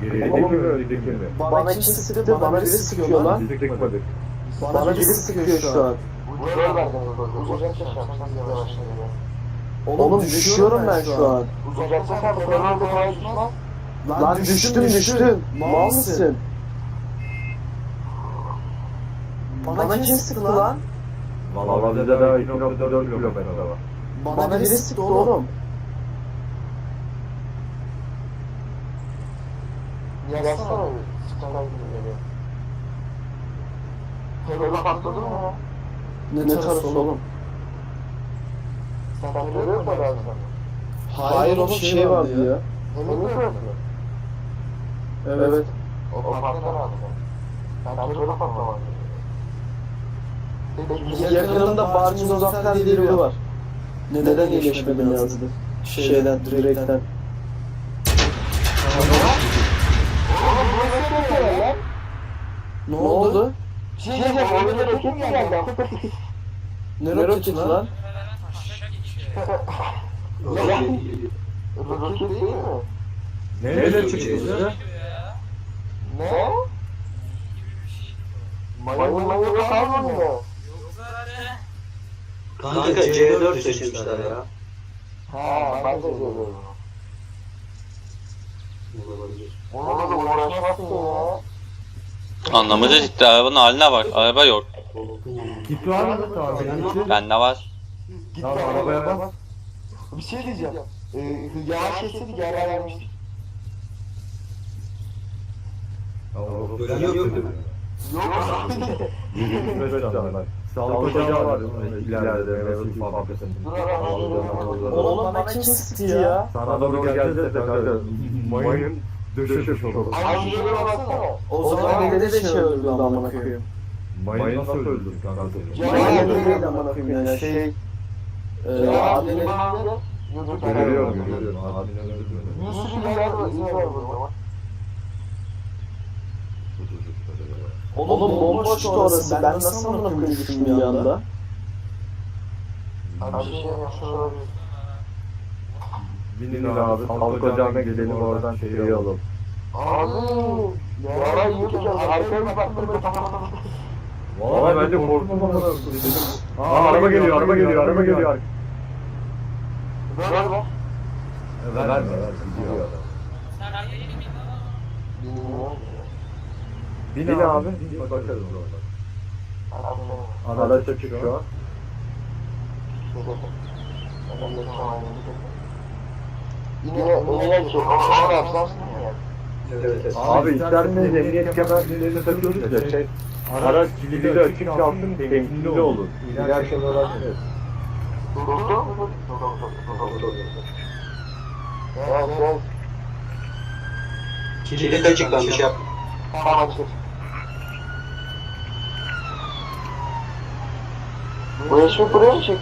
Gerideki mi öndeki mi? Bana kim sıktı? Bana biri sıkıyor lan. Biz sıkmadık. Bana biri sıkıyor şu an. Yavaşlayın ya. Oğlum düşüyorum ben şu an. Sen. Lan düştüm düştüm. Mal mısın? Bana kim sıktı lan? Valla bize daha 2.4 kilometre var. Bana biri sıktı oğlum. Yazsana bir. Sıkıntı gibi. Terörle patladı mı? Ne tarafı oğlum? Sen terörle yok mu lazım? Hayır oğlum şey vardı ya. Emin misin? Evet. O patladı abi. Ben terörle patlamadım. Yakınımda Barcın Uzaklar diye biri var. Neden iyileşmedin yazdı? Şeyden, direkten. Ne oldu? Şey diyeceğim, önüne roket mi geldi? Ne roketi lan? Roket değil mi? Neyle çıktı? Ne? Maymun maymun kalmıyor. Kanka C4 seçmişler ya. Ha, ben de görüyorum. Onunla da uğraşmazsın ya. Anlamadı gitti arabanın haline bak. Araba yok. Git var mı? Tamam. Bende var. Git Tamam arabaya bak. Bir şey diyeceğim. Ee, yavaş geçseydik yara vermiştik. Gören yok mu? Yok abi. Sağlık ocağı var ileride suyu fabrikasının. Dur. Oğlum bana kim sıktı ya? Sana doğru geldi de kanka mayın döşemiş olur. Abi şuraya baksana. O zaman beni de şey öldü amına koyayım. Mayın nasıl öldürdük kanka seni? Ya, değil amına koyayım ya şey. Eee abi adını Görüyorum görüyorum. Adını öldürmedi. Bir sürü yer var. izin var burada. Oğlum bomboştu orası. Ben nasıl amına koyayım düştüm bir anda? Abi bir şey yapmış olabilir. Binin abi sağlık ocağına gidelim oradan şeyi alalım. Abi. Arkaya bir baktım. Valla bence korktum dedim. Aa araba geliyor araba geliyor araba geliyor. Ver ver. Verme verme gidiyor adam. Bin abi. Bin bakarız orada. Araç açık şu an. Yine yine bir şey. Ama ne yapsam? Evet, evet. Abi ister miyiz emniyet kemerlerini takıyoruz ya şey. Araç kilidi açık kalsın temkinli olun. Uğraşmayız. Durdu. Evet evet. Kilit açık ben bir şey yap. Bu yaşımı buraya mı çek?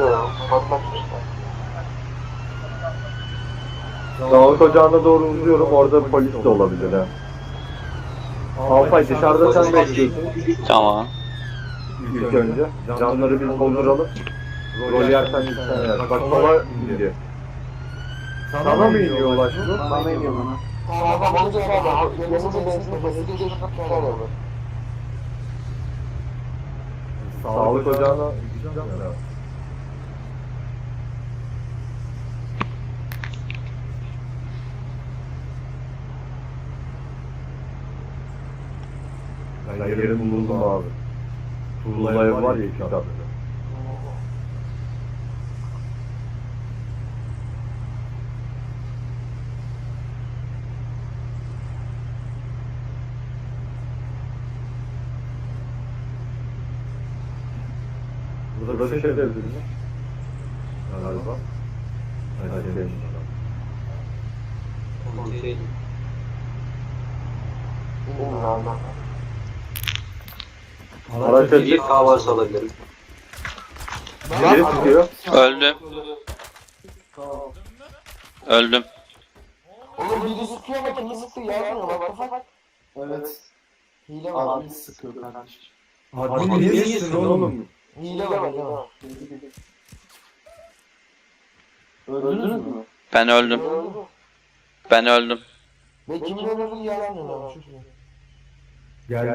Yok. Patlatmışlar. Sağlık ocağına doğru uzuyorum orada polis de olabilir ha. Alpay dışarıda sen bekliyorsun Tamam. ilk önce. Canları biz dolduralım. Rol yersen sen yer. Bak sola indi. Sana mı iniyor ulaş bu? Bana iniyor bana. Benzin geçip olur. Sağlık ocağına gideceğim ya. Ben yerini buldum abi. Tuğla ev var ya iki katlı. Burada bir şey devrildi mi? Galiba. Hadi gidelim. Araç Bir açık. kahvaltı alabilirim. Nereye çıkıyor? Öldüm. Öldüm. Oğlum sıkıyor ama kimi sıkıyor yazmıyor bak bak. Evet. Hile var. Abi sıkıyor kardeşim. Admin niye yesin oğlum? Hile var değil mi? Öldünüz mü? Ben öldüm. Ben öldüm. Ben kimin olduğunu yazmıyorum. Geldi.